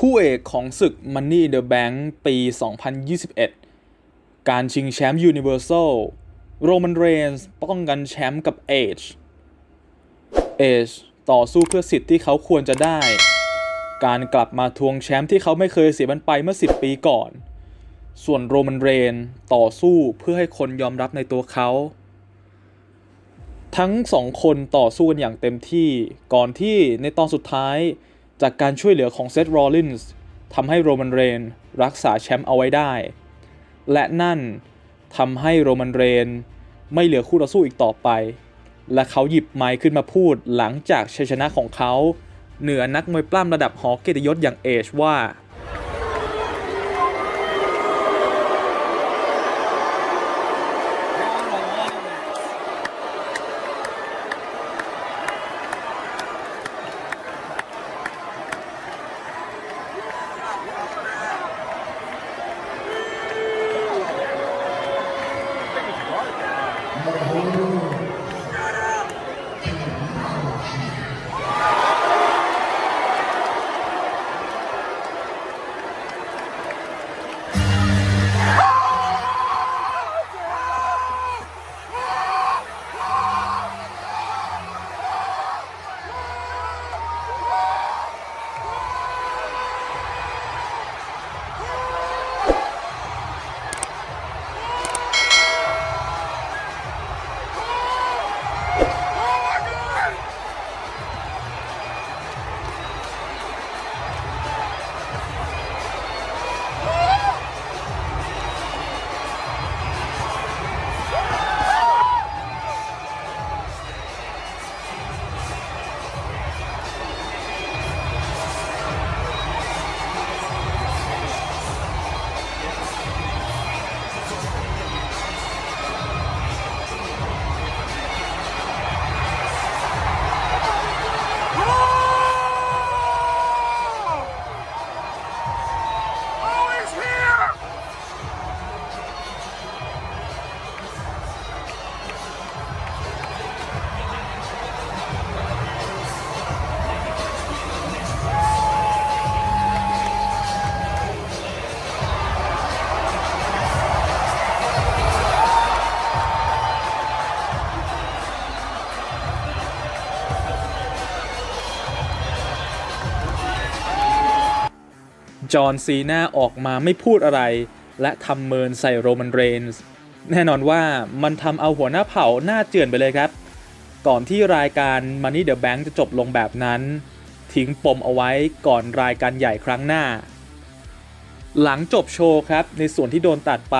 คู่เอกของศึก Money in the Bank ปี 2021 การชิงแชมป์ Universal โรมันเรนส์ป้องกันแชมป์กับ Edge Edge ต่อสู้เพื่อสิทธิ์ที่เขาควรจะได้ การกลับมาทวงแชมป์ที่เขาไม่เคยเสียมันไปเมื่อ 10 ปีก่อน ส่วนโรมันเรนต่อสู้เพื่อให้คนยอมรับในตัวเขา ทั้งสองคนต่อสู้กันอย่างเต็มที่ก่อนที่ในตอนสุดท้าย จากการช่วยเหลือของเซธโรลลินส์ทำให้โรมันเรนรักษาแชมป์เอาไว้ได้ และนั่นทำให้โรมันเรนไม่เหลือคู่ต่อสู้อีกต่อไป และเขาหยิบไมค์ขึ้นมาพูดหลังจากชัยชนะของเขา เหนือนักมวยปล้ำระดับหอเกียรติยศอย่างเอชว่า จอห์นซีนาออกมาไม่พูดอะไร และทำเมินใส่โรมันเรนส์แน่นอนว่ามันทำเอาหัวหน้าเผ่าหน้าเจือนไปเลยครับ ก่อนที่รายการ Money the Bank จะจบลงแบบนั้น ทิ้งปมเอาไว้ก่อนรายการใหญ่ครั้งหน้า หลังจบโชว์ครับ ในส่วนที่โดนตัดไป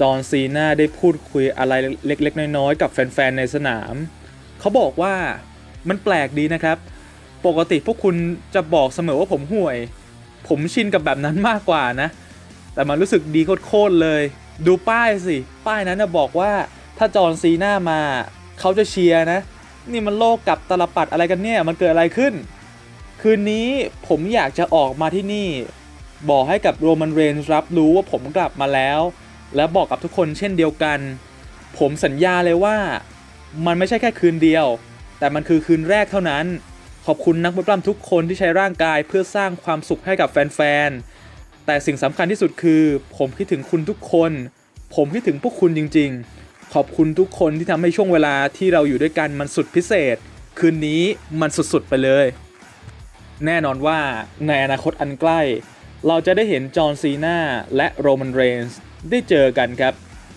จอห์นซีนาได้พูดคุยอะไรเล็กๆ น้อยๆ กับแฟนๆ ในสนาม เขาบอกว่ามันแปลกดีนะครับ ปกติพวกคุณจะบอกเสมอว่าผมห่วย ผมชินกับแบบนั้นมากกว่านะ แต่มันรู้สึกดีโคตรเลย ดูป้ายสิ ป้ายนั้นนะบอกว่าถ้าจอห์นซีน่ามา เขาจะเชียร์นะ นี่มันโลกกับตลปัดอะไรกันเนี่ย มันเกิดอะไรขึ้น คืนนี้ผมอยากจะออกมาที่นี่ บอกให้กับโรมันเรนส์รับรู้ว่าผมกลับมาแล้ว และบอกกับทุกคนเช่นเดียวกัน ผมสัญญาเลยว่า มันไม่ใช่แค่คืนเดียว แต่มันคือคืนแรกเท่านั้น ขอบคุณนักมวยปล้ำทุกคนที่ใช้ร่างกายเพื่อสร้างความสุขให้กับแฟนๆ แต่สิ่งสำคัญที่สุดคือ ผมคิดถึงคุณทุกคน ผมคิดถึงพวกคุณจริงๆ ขอบคุณทุกคนที่ทำให้ช่วงเวลาที่เราอยู่ด้วยกันมันสุดพิเศษ คืนนี้มันสุดๆไปเลย แน่นอนว่าในอนาคตอันใกล้ เราจะได้เห็นจอห์นซีนาและโรมันเรนส์ได้เจอกันครับ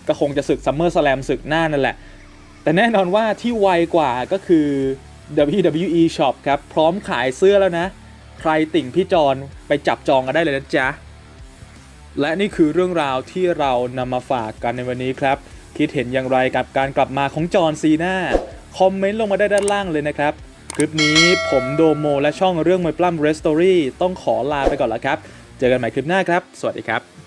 ก็คงจะศึกซัมเมอร์สแลมศึกหน้านั่นแหละ แต่แน่นอนว่าที่ไวกว่าก็คือ WWE Shop ครับ พร้อมขายเสื้อแล้วนะ ใครติ่งพี่จอนไปจับจองกันได้เลยนะจ๊ะ และนี่คือเรื่องราวที่เรานำมาฝากกันในวันนี้ครับ คิดเห็นอย่างไรกับการกลับมาของจอนซีนาคอมเมนต์ลงมาได้ด้านล่างเลยนะครับ คลิปนี้ผมโดโมและช่องเรื่องมวยปล้ำเรสตอรี่ต้องขอลาไปก่อนแล้วครับ เจอกันใหม่คลิปหน้าครับ สวัสดีครับ